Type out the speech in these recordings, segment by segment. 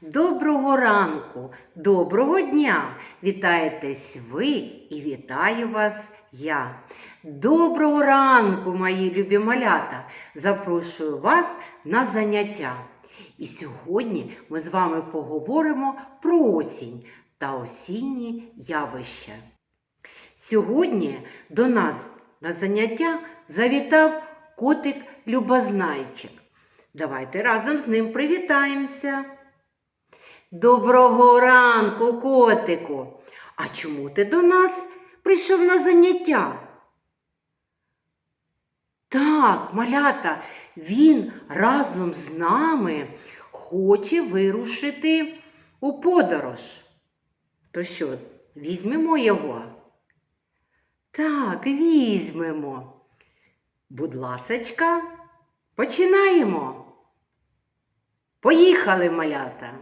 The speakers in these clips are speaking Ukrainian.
Доброго ранку, доброго дня! Вітаєтесь ви і вітаю вас я. Доброго ранку, мої любі малята! Запрошую вас на заняття. І сьогодні ми з вами поговоримо про осінь та осінні явища. Сьогодні до нас на заняття завітав котик Любознайчик. Давайте разом з ним привітаємося. Доброго ранку, котику! А чому ти до нас прийшов на заняття? Так, малята, він разом з нами хоче вирушити у подорож. То що, візьмемо його? Так, візьмемо. Будь ласочка, починаємо. Поїхали, малята.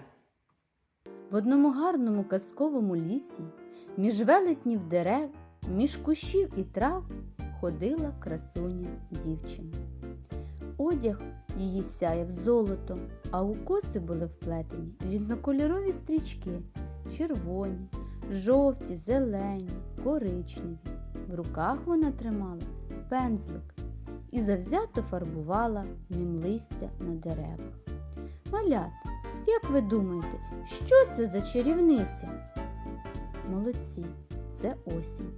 В одному гарному казковому лісі, між велетнів дерев, між кущів і трав ходила красуня дівчина. Одяг її сяяв золотом, а у коси були вплетені різнокольорові стрічки червоні, жовті, зелені, коричневі. В руках вона тримала пензлик і завзято фарбувала ним листя на деревах. Малята, як ви думаєте, що це за чарівниця? Молодці, це осінь.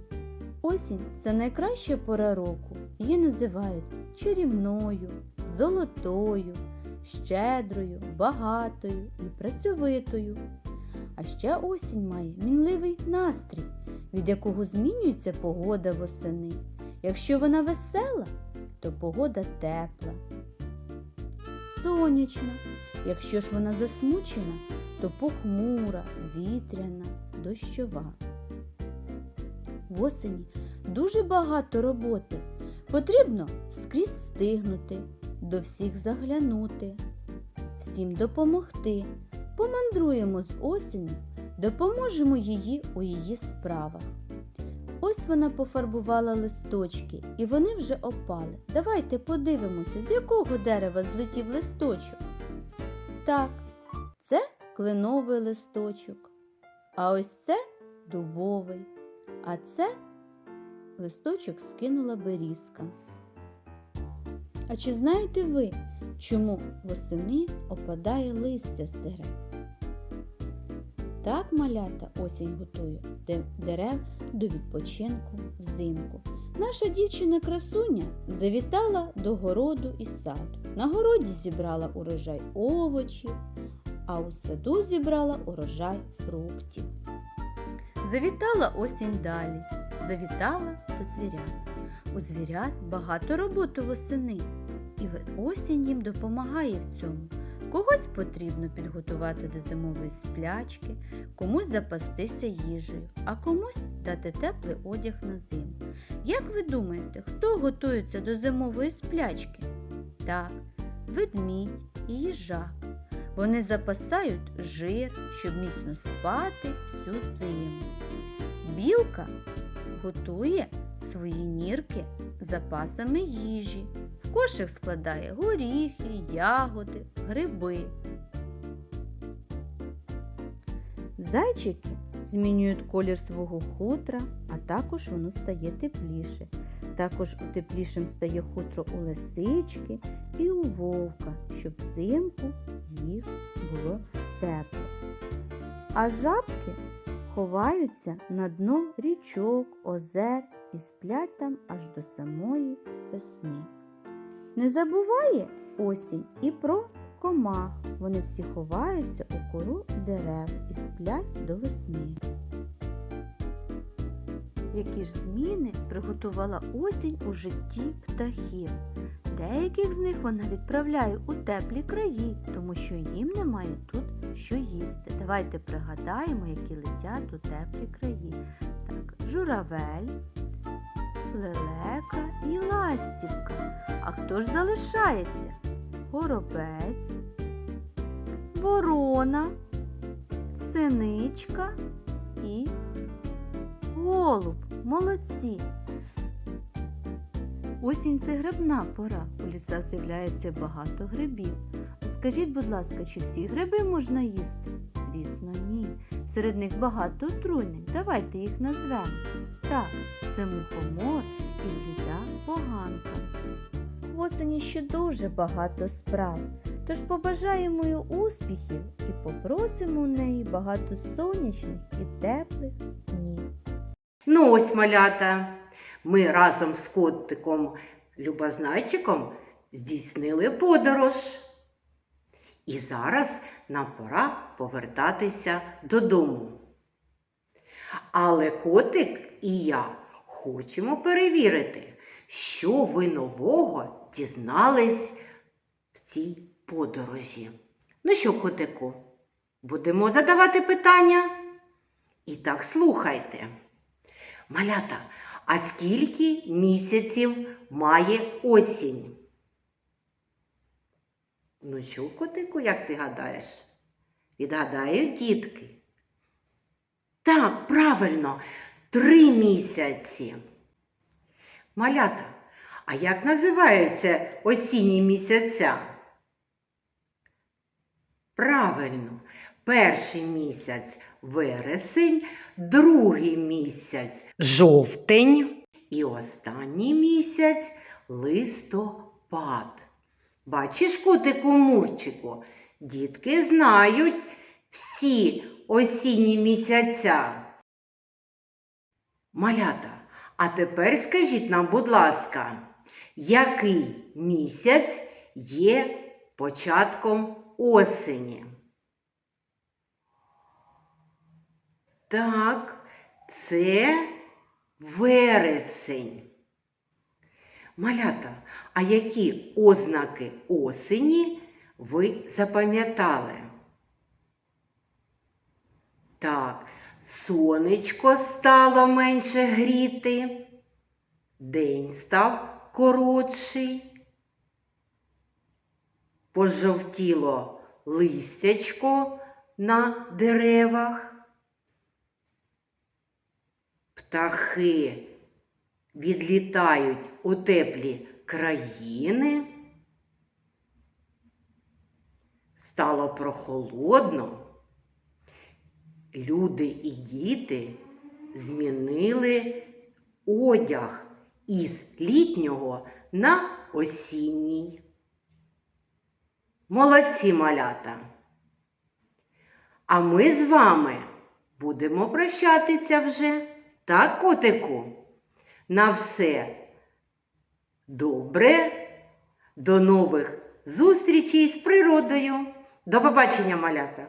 Осінь це найкраща пора року. Її називають чарівною, золотою, щедрою, багатою і працьовитою. А ще осінь має мінливий настрій, від якого змінюється погода восени. Якщо вона весела, то погода тепла, сонячна. Якщо ж вона засмучена, то похмура, вітряна, дощова. В осені дуже багато роботи. Потрібно скрізь встигнути, до всіх заглянути, всім допомогти. Помандруємо з осені, допоможемо її у її справах. Ось вона пофарбувала листочки, і вони вже опали. Давайте подивимося, з якого дерева злетів листочок. Так, це кленовий листочок, а ось це дубовий, а це листочок скинула берізка. А чи знаєте ви, чому восени опадає листя з дерев? Так малята осінь готує дерев до відпочинку взимку. Наша дівчина красуня завітала до городу і саду. На городі зібрала урожай овочів, а у саду зібрала урожай фруктів. Завітала осінь далі, завітала до звірят. У звірят багато роботи восени, і осінь їм допомагає в цьому. Когось потрібно підготувати до зимової сплячки, комусь запастися їжею, а комусь дати теплий одяг на зиму. Як ви думаєте, хто готується до зимової сплячки? Так, ведмідь і їжак. Вони запасають жир, щоб міцно спати всю зиму. Білка готує свої нірки запасами їжі. В кошик складає горіхи, ягоди, гриби. Зайчики змінюють колір свого хутра, а також воно стає тепліше. Також теплішим стає хутро у лисички і у вовка, щоб взимку їх було тепло. А жабки ховаються на дно річок, озер і сплять там аж до самої весни. Не забуває осінь і про комах. Вони всі ховаються у кору дерев і сплять до весни. Які ж зміни приготувала осінь у житті птахів? Деяких з них вона відправляє у теплі краї, тому що їм немає тут що їсти. Давайте пригадаємо, які летять у теплі краї. Так, журавель, лелека і ластівка. А хто ж залишається? Горобець, ворона, синичка і голуб. Молодці. Осінь це грибна пора. У лісах з'являється багато грибів. скажіть, будь ласка, чи всі гриби можна їсти? Звісно, ні. Серед них багато отруйних. Давайте їх назвемо. Так, це мухомор і бліда поганка. В осені ще дуже багато справ. Тож побажаємо їй успіхів і попросимо у неї багато сонячних і теплих днів. Ну ось малята. Ми разом з котиком Любознайчиком здійснили подорож. І зараз нам пора повертатися додому. Але котик і я хочемо перевірити, що ви нового дізнались в цій подорожі. Ну що, котику, будемо задавати питання? І так слухайте. Малята, а скільки місяців має осінь? Ну що, котику, як ти гадаєш? Відгадають дітки. Так, правильно, три місяці. Малята, а як називаються осінні місяця? Правильно, перший місяць вересень, другий місяць жовтень і останній місяць листопад. Бачиш, котику Мурчику, дітки знають всі осінні місяця. Малята, а тепер скажіть нам, будь ласка, який місяць є початком осені? Так, це вересень. Малята, а які ознаки осені ви запам'ятали? Так, сонечко стало менше гріти, день став коротший, пожовтіло листячко на деревах. Птахи відлітають у теплі країни. Стало прохолодно. Люди і діти змінили одяг із літнього на осінній. Молодці малята! А ми з вами будемо прощатися вже. Так, котику? На все добре. До нових зустрічей з природою. До побачення, малята!